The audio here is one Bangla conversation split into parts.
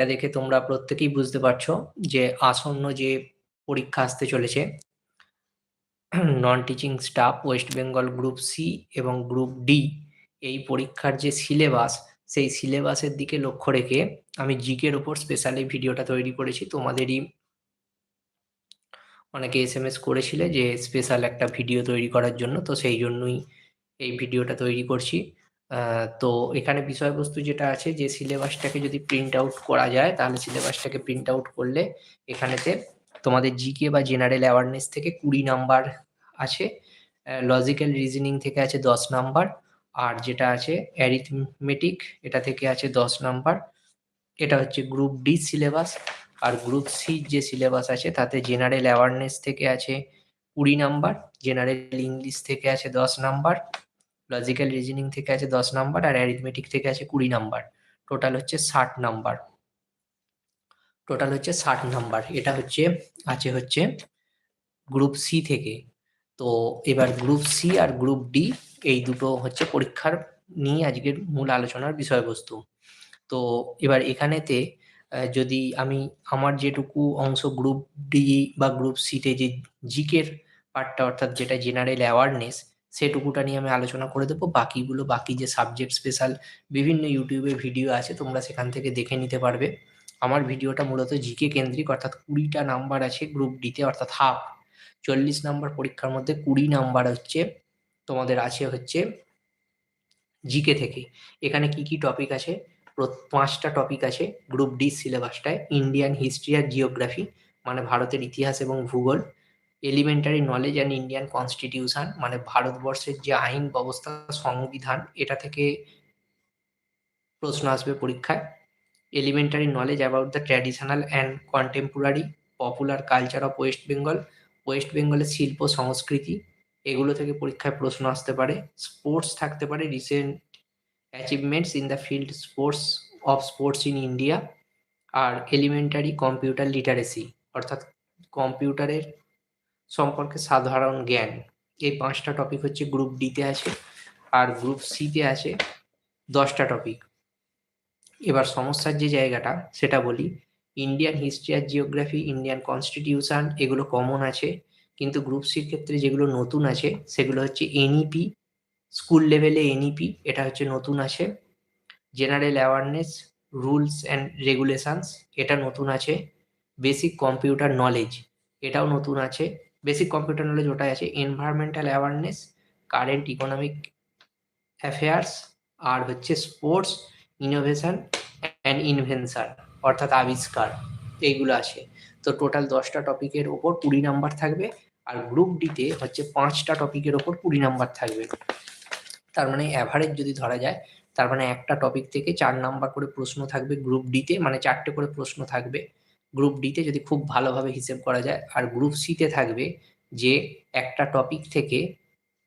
এটা দেখে তোমরা প্রত্যেকেই বুঝতে পারছ যে আসন্ন যে পরীক্ষা আসতে চলেছে non teaching staff West Bengal group C এবং গ্রুপ ডি এই পরীক্ষার যে সিলেবাস সেই সিলেবাসের দিকে লক্ষ্য রেখে আমি জিকের ওপর স্পেশালি ভিডিওটা তৈরি করেছি। তোমাদেরই অনেকে এস এম এস করেছিলে যে স্পেশাল একটা ভিডিও তৈরি করার জন্য, তো সেই জন্যই এই ভিডিওটা তৈরি করছি। তো এখানে বিষয়বস্তু যেটা আছে যে সিলেবাসটাকে যদি প্রিন্ট আউট করা যায়, তাহলে সিলেবাসটাকে প্রিন্ট আউট করলে এখানেতে তোমাদের জিকে বা জেনারেল অ্যাওয়ারনেস থেকে কুড়ি নাম্বার আছে লজিক্যাল রিজনিং থেকে আছে দশ নাম্বার আর যেটা আছে অ্যারিথমেটিক এটা থেকে আছে দশ নাম্বার এটা হচ্ছে গ্রুপ ডি সিলেবাস আর গ্রুপ সি যে সিলেবাস আছে, তাতে জেনারেল অ্যাওয়ারনেস থেকে আছে কুড়ি নাম্বার জেনারেল ইংলিশ থেকে আছে দশ নাম্বার লজিক্যাল রিজনিং থেকে আছে দশ নাম্বার আর অ্যারিথমেটিক থেকে আছে কুড়ি নাম্বার। টোটাল হচ্ছে ষাট নাম্বার। টোটাল হচ্ছে ষাট নাম্বার। এটা হচ্ছে, আছে হচ্ছে গ্রুপ সি থেকে। তো এবার গ্রুপ সি আর গ্রুপ ডি এই দুটো হচ্ছে পরীক্ষার নিয়ে আজকের মূল আলোচনার বিষয়বস্তু। তো এবার এখানেতে যদি আমি আমার যেটুকু অংশ গ্রুপ ডি বা গ্রুপ সিতে যে জিকের পার্টটা অর্থাৎ যেটা জেনারেল অ্যাওয়ারনেস সেটুকুটা নিয়ে আমি আলোচনা করে দেবো। বাকিগুলো, বাকি যে সাবজেক্ট স্পেশাল বিভিন্ন ইউটিউবে ভিডিও আছে, তোমরা সেখান থেকে দেখে নিতে পারবে। আমার ভিডিওটা মূলত জিকে কেন্দ্রিক, অর্থাৎ কুড়িটা নাম্বার আছে গ্রুপ ডিতে অর্থাৎ হাফ চল্লিশ নাম্বার পরীক্ষার মধ্যে কুড়ি নাম্বার হচ্ছে, তোমাদের আছে হচ্ছে জিকে থেকে। এখানে কি কি টপিক আছে? পাঁচটা টপিক আছে গ্রুপ ডি সিলেবাসটায় ইন্ডিয়ান হিস্ট্রি আর জিওগ্রাফি মানে ভারতের ইতিহাস এবং ভূগোল। Elementary knowledge and Indian constitution মানে ভারতবর্ষের যে আইন ব্যবস্থা, সংবিধান, এটা থেকে প্রশ্ন আসবে পরীক্ষায়। Elementary knowledge about the traditional and contemporary popular culture of West Bengal West বেঙ্গলের শিল্প, সংস্কৃতি, এগুলো থেকে পরীক্ষায় প্রশ্ন আসতে পারে। স্পোর্টস থাকতে পারে recent achievements in the field sports of sports in India R elementary computer literacy অর্থাৎ কম্পিউটারের সম্পর্কে সাধারণ জ্ঞান। এই পাঁচটা টপিক হচ্ছে গ্রুপ ডিতে আছে আর গ্রুপ সিতে আছে দশটা টপিক এবার সমস্যার যে জায়গাটা, সেটা বলি। ইন্ডিয়ান হিস্ট্রি আর জিওগ্রাফি ইন্ডিয়ান কনস্টিটিউশন এগুলো কমন আছে। কিন্তু গ্রুপ সির ক্ষেত্রে যেগুলো নতুন আছে, সেগুলো হচ্ছে এনইপি স্কুল লেভেলে এনইপি এটা হচ্ছে নতুন আছে। General awareness rules and regulations এটা নতুন আছে। বেসিক কম্পিউটার নলেজ এটাও নতুন আছে। বেসিক কম্পিউটার নলেজ ওটাই আছে environmental awareness current economic affairs আর হচ্ছে স্পোর্টস ইনোভেশন অ্যান্ড ইনভেনশন অর্থাৎ আবিষ্কার, এইগুলো আছে। তো টোটাল দশটা টপিকের ওপর কুড়ি নাম্বার থাকবে, আর গ্রুপ ডিতে হচ্ছে পাঁচটা টপিকের ওপর কুড়ি নাম্বার থাকবে। তার মানে অ্যাভারেজ যদি ধরা যায়, তার মানে একটা টপিক থেকে চার নাম্বার করে প্রশ্ন থাকবে গ্রুপ ডিতে মানে চারটে করে প্রশ্ন থাকবে। গ্রুপ ডিতে যদি খুব ভালোভাবে হিসেব করা যায় আর গ্রুপ সিতে থাকবে যে একটা টপিক থেকে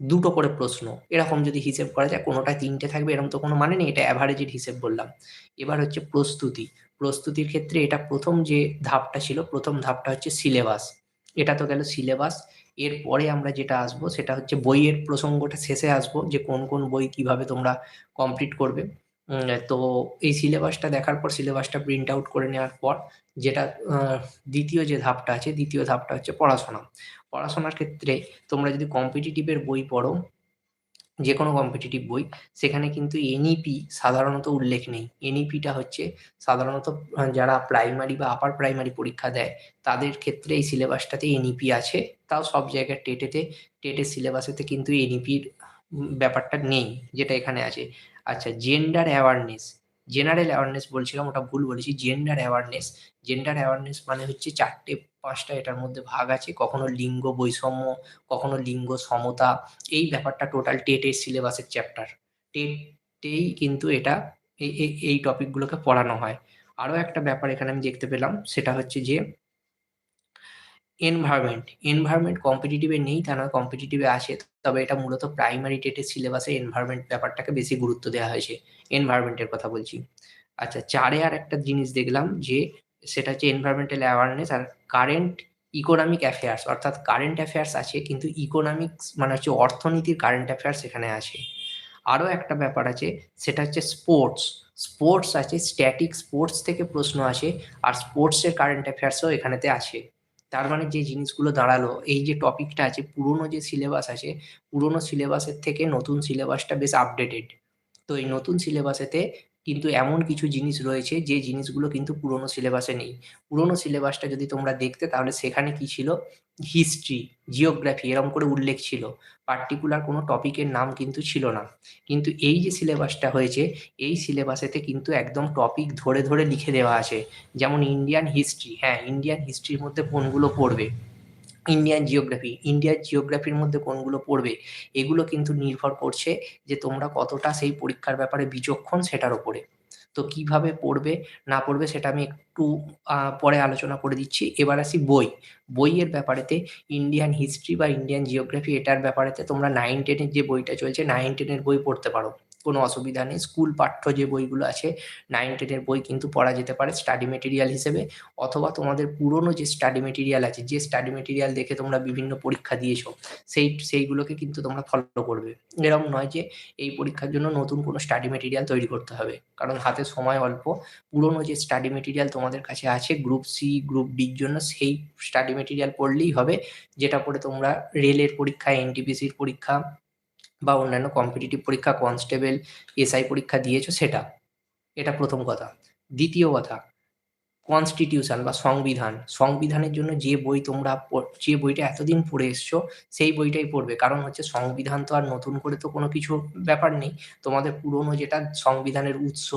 দুটো করে প্রশ্ন, এরকম যদি হিসেব করা যায় কোনোটা তিনটে থাকবে, এরকম তো কোনো মানে নেই, এটা অ্যাভারেজের হিসেব বললাম। এবার হচ্ছে প্রস্তুতি। প্রস্তুতির ক্ষেত্রে এটা প্রথম যে ধাপটা ছিল, প্রথম ধাপটা হচ্ছে সিলেবাস এটা তো গেল সিলেবাস এরপরে আমরা যেটা আসব, সেটা হচ্ছে বইয়ের প্রসঙ্গটা শেষে আসব, যে কোন কোন বই কীভাবে তোমরা কমপ্লিট করবে। তো এই সিলেবাসটা দেখার পর সিলেবাসটা প্রিন্ট আউট করে নেওয়ার পর যেটা দ্বিতীয় যে ধাপটা আছে, দ্বিতীয় ধাপটা হচ্ছে পড়াশোনা। পড়াশোনার ক্ষেত্রে তোমরা যদি কম্পিটিটিভের বই পড়ো যে কোনো কম্পিটিটিভ বই, সেখানে কিন্তু এনইপি সাধারণত উল্লেখ নেই। এনইপিটা হচ্ছে সাধারণত যারা প্রাইমারি বা আপার প্রাইমারি পরীক্ষা দেয়, তাদের ক্ষেত্রে এই সিলেবাসটাতে এনইপি আছে। তাও সব জায়গায় টেটেতে, টেটের সিলেবাসেতে কিন্তু এনইপির ব্যাপারটা নেই, যেটা এখানে আছে। আচ্ছা জেন্ডার অ্যাওয়ারনেস জেনারেল অ্যাওয়ারনেস বলছিলাম, ওটা ভুল বলেছি। জেন্ডার অ্যাওয়ারনেস জেন্ডার অ্যাওয়ারনেস মানে হচ্ছে চারটে, পাঁচটা এটার মধ্যে ভাগ আছে। কখনো লিঙ্গ বৈষম্য, কখনো লিঙ্গ সমতা, এই ব্যাপারটা টোটাল টেটের সিলেবাসের চ্যাপ্টার টেটেই কিন্তু এটা এই টপিকগুলোকে পড়ানো হয়। আরও একটা ব্যাপার এখানে আমি দেখতে পেলাম, সেটা হচ্ছে যে এনভায়রনমেন্ট এনভায়রনমেন্ট কম্পিটিটিভে নেই, তা নয় কম্পিটিটিভে আছে। তবে এটা মূলত প্রাইমারি টেটের সিলেবাসে এনভায়রনমেন্ট ব্যাপারটাকে বেশি গুরুত্ব দেওয়া হয়েছে এনভায়রনমেন্টের কথা বলছি। আচ্ছা চারে আর একটা জিনিস দেখলাম যে সেটা হচ্ছে এনভায়রনমেন্টাল অ্যাওয়ারনেস আর কারেন্ট ইকোনমিক অ্যাফেয়ার্স অর্থাৎ কারেন্ট অ্যাফেয়ার্স আছে কিন্তু ইকোনমিক্স মানে হচ্ছে অর্থনীতির কারেন্ট অ্যাফেয়ার্স এখানে আছে। আরও একটা ব্যাপার আছে, সেটা হচ্ছে স্পোর্টস স্পোর্টস আছে স্ট্যাটিক স্পোর্টস থেকে প্রশ্ন আসে, আর স্পোর্টসের কারেন্ট অ্যাফেয়ার্সও এখানেতে আছে। তার মানে যে জিনিসগুলো দাঁড়াল, এই যে টপিকটা আছে, পুরনো যে সিলেবাস আছে, পুরনো সিলেবাসের থেকে নতুন সিলেবাসটা বেশ আপডেটেড তো এই নতুন সিলেবাসেতে কিন্তু এমন কিছু জিনিস রয়েছে যে জিনিসগুলো কিন্তু পুরনো সিলেবাসে নেই। পুরনো সিলেবাসটা যদি তোমরা দেখতে তাহলে সেখানে কি ছিল? হিস্ট্রি, জিওগ্রাফি এরকম করে উল্লেখ ছিল। পার্টিকুলার কোনো টপিকের নাম কিন্তু ছিল না। কিন্তু এই যে সিলেবাসটা হয়েছে, এই সিলেবাসেতে কিন্তু একদম টপিক ধরে ধরে লিখে দেওয়া আছে। যেমন ইন্ডিয়ান হিস্ট্রি হ্যাঁ ইন্ডিয়ান হিস্ট্রির মধ্যে কোনগুলো পড়বে? ইন্ডিয়ান জিওগ্রাফি ইন্ডিয়ার জিওগ্রাফির মধ্যে কোনগুলো পড়বে, এগুলো কিন্তু নির্ভর করছে যে তোমরা কতটা সেই পরীক্ষার ব্যাপারে বিচক্ষণ সেটার ওপরে তো কীভাবে পড়বে, না পড়বে সেটা আমি একটু পরে আলোচনা করে দিচ্ছি। এবার আসি বই। বইয়ের ব্যাপারেতে ইন্ডিয়ান হিস্ট্রি বা ইন্ডিয়ান জিওগ্রাফি এটার ব্যাপারেতে তোমরা নাইন টেনের যে বইটা চলছে নাইন টেনের বই পড়তে পারো। কোনো অসুবিধা নেই। স্কুল পাঠ্য যে বইগুলো আছে নাইন টেনের বই কিন্তু পড়া যেতে পারে স্টাডি মেটেরিয়াল হিসেবে। অথবা তোমাদের পুরনো যে স্টাডি মেটেরিয়াল আছে, যে স্টাডি মেটেরিয়াল দেখে তোমরা বিভিন্ন পরীক্ষা দিয়েছ, সেই, সেইগুলোকে কিন্তু তোমরা ফলো করবে। এরকম নয় যে এই পরীক্ষার জন্য নতুন কোনো স্টাডি মেটেরিয়াল তৈরি করতে হবে। কারণ হাতে সময় অল্প। পুরনো যে স্টাডি মেটেরিয়াল তোমাদের কাছে আছে গ্রুপ সি গ্রুপ ডির জন্য সেই স্টাডি মেটেরিয়াল পড়লেই হবে। যেটা পড়ে তোমরা রেলের পরীক্ষা এনটিপিসির পরীক্ষা বা অন্যান্য কম্পিটিটিভ পরীক্ষা কনস্টেবল এসআই পরীক্ষা দিয়েছ সেটা। এটা প্রথম কথা। দ্বিতীয় কথা কনস্টিটিউশন বা সংবিধান। সংবিধানের জন্য যে বই তোমরা যে বইটা এতদিন পড়ে এসছো, সেই বইটাই পড়বে। কারণ হচ্ছে সংবিধান তো আর নতুন করে তো কোনো কিছু ব্যাপার নেই। তোমাদের পুরনো যেটা সংবিধানের উৎস,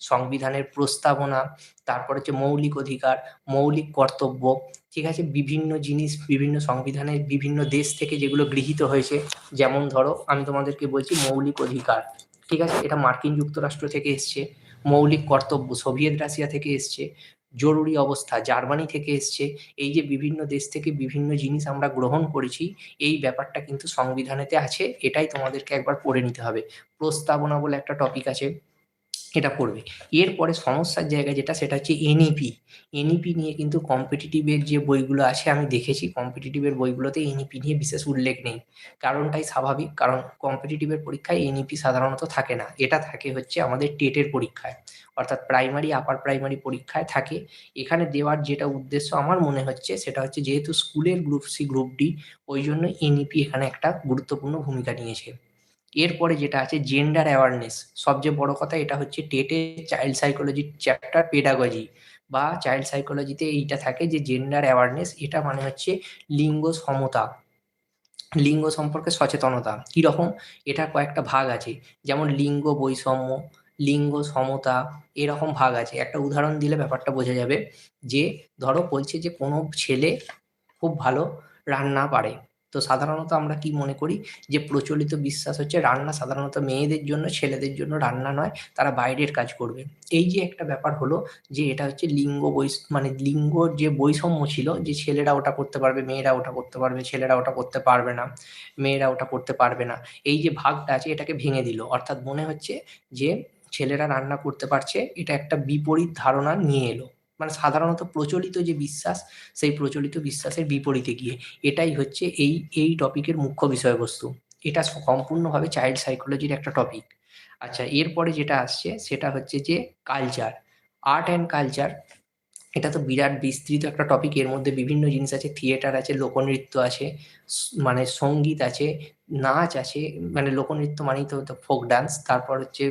সংবিধানের প্রস্তাবনা, তারপর হচ্ছে মৌলিক অধিকার, মৌলিক কর্তব্য ঠিক আছে? বিভিন্ন জিনিস, বিভিন্ন সংবিধানের বিভিন্ন দেশ থেকে যেগুলো গৃহীত হয়েছে, যেমন ধরো, আমি তোমাদেরকে বলছি মৌলিক অধিকার, ঠিক আছে? এটা মার্কিন যুক্তরাষ্ট্র থেকে এসছে, মৌলিক কর্তব্য সোভিয়েত রাশিয়া থেকে এসছে, জরুরি অবস্থা জার্মানি থেকে এসছে, এই যে বিভিন্ন দেশ থেকে বিভিন্ন জিনিস আমরা গ্রহণ করেছি, এই ব্যাপারটা কিন্তু সংবিধানেতে আছে, এটাই তোমাদেরকে একবার পড়ে নিতে হবে। প্রস্তাবনা বলে একটা টপিক আছে এটা পড়বে এরপরে সমস্যার জায়গা যেটা, সেটা হচ্ছে এনইপি এনইপি নিয়ে কিন্তু কম্পিটিটিভের যে বইগুলো আছে, আমি দেখেছি কম্পিটিটিভের বইগুলোতে এনইপি নিয়ে বিশেষ উল্লেখ নেই। কারণটাই স্বাভাবিক, কারণ কম্পিটিটিভের পরীক্ষায় এনইপি সাধারণত থাকে না। এটা থাকে হচ্ছে আমাদের টেটের পরীক্ষায়, অর্থাৎ প্রাইমারি আপার প্রাইমারি পরীক্ষায় থাকে। এখানে দেওয়ার যেটা উদ্দেশ্য আমার মনে হচ্ছে, সেটা হচ্ছে যেহেতু স্কুলের গ্রুপ সি গ্রুপ ডি ওই জন্য এনইপি এখানে একটা গুরুত্বপূর্ণ ভূমিকা নিয়েছে। এরপরে যেটা আছে জেন্ডার অ্যাওয়ারনেস সবচেয়ে বড় কথা এটা হচ্ছে টেটে চাইল্ড সাইকোলজি চ্যাপ্টার পেডাগজি বা চাইল্ড সাইকোলজিতে এইটা থাকে যে জেন্ডার অ্যাওয়ারনেস এটা মানে হচ্ছে লিঙ্গ সমতা। লিঙ্গ সম্পর্কে সচেতনতা কীরকম? এটা কয়েকটা ভাগ আছে। যেমন লিঙ্গ বৈষম্য, লিঙ্গ সমতা, এরকম ভাগ আছে। একটা উদাহরণ দিলে ব্যাপারটা বোঝা যাবে যে ধরো বলছে যে কোনো ছেলে খুব ভালো রান্না পারে। তো সাধারণত আমরা কি মনে করি? যে প্রচলিত বিশ্বাস হচ্ছে রান্না সাধারণত মেয়েদের জন্য, ছেলেদের জন্য রান্না নয়, তারা বাইরের কাজ করবে। এই যে একটা ব্যাপার হলো যে এটা হচ্ছে লিঙ্গ বৈষ মানে লিঙ্গ যে বৈষম্য ছিল যে ছেলেরা ওটা করতে পারবে, মেয়েরা ওটা করতে পারবে, ছেলেরা ওটা করতে পারবে না, মেয়েরা ওটা করতে পারবে না। এই যে ভাগটা আছে এটাকে ভেঙে দিল। অর্থাৎ মনে হচ্ছে যে ছেলেরা রান্না করতে পারছে, এটা একটা বিপরীত ধারণা নিয়ে এলো। মানে সাধারণত প্রচলিত যে বিশ্বাস, সেই প্রচলিত বিশ্বাসের বিপরীতে গিয়ে এটাই হচ্ছে এই এই টপিকের মুখ্য বিষয়বস্তু। এটা সম্পূর্ণভাবে চাইল্ড সাইকোলজির একটা টপিক আচ্ছা এরপরে যেটা আসছে সেটা হচ্ছে যে কালচার আর্ট অ্যান্ড কালচার এটা তো বিরাট বিস্তৃত একটা টপিক এর মধ্যে বিভিন্ন জিনিস আছে থিয়েটার আছে, লোকনৃত্য আছে মানে সংগীত আছে, নাচ আছে মানে লোকনৃত্য মানেই তো ফোক ডান্স তারপর হচ্ছে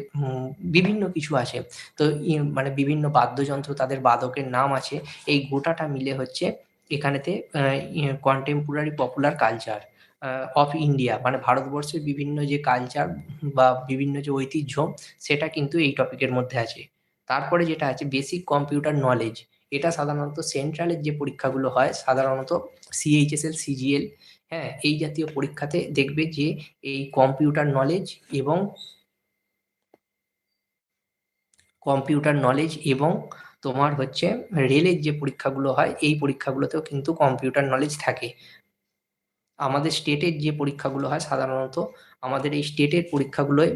বিভিন্ন কিছু আছে। তো মানে বিভিন্ন বাদ্যযন্ত্র, তাদের বাদকের নাম আছে। এই গোটাটা মিলে হচ্ছে এখানেতে contemporary popular culture of India মানে ভারতবর্ষের বিভিন্ন যে কালচার বা বিভিন্ন যে ঐতিহ্য, সেটা কিন্তু এই টপিকের মধ্যে আছে। তারপরে যেটা আছে বেসিক কম্পিউটার নলেজ এটা সাধারণত সেন্ট্রালের যে পরীক্ষাগুলো হয়, সাধারণত সিএইচএসএল সিজিএল হ্যাঁ এই জাতীয় পরীক্ষাতে দেখবে যে এই কম্পিউটার নলেজ এবং কম্পিউটার নলেজ এবং তোমার হচ্ছে রেলের যে পরীক্ষাগুলো হয়, এই পরীক্ষাগুলোতেও কিন্তু কম্পিউটার নলেজ থাকে। আমাদের স্টেটের যে পরীক্ষাগুলো হয়, সাধারণত আমাদের এই স্টেটের পরীক্ষাগুলোয়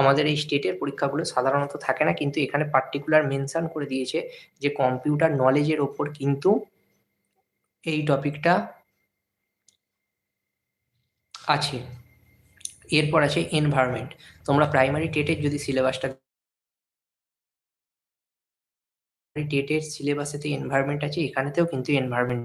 আমাদের এই স্টেটের পরীক্ষাগুলো সাধারণত থাকে না, কিন্তু এখানে পার্টিকুলার মেনশন করে দিয়েছে যে কম্পিউটার নলেজের ওপর কিন্তু এই টপিকটা আছে। এরপর আছে এনভায়রনমেন্ট তোমরা প্রাইমারি টেটের যদি সিলেবাসটা টেটের সিলেবাসেতে এনভায়রনমেন্ট আছে, এখানেতেও কিন্তু এনভায়রনমেন্ট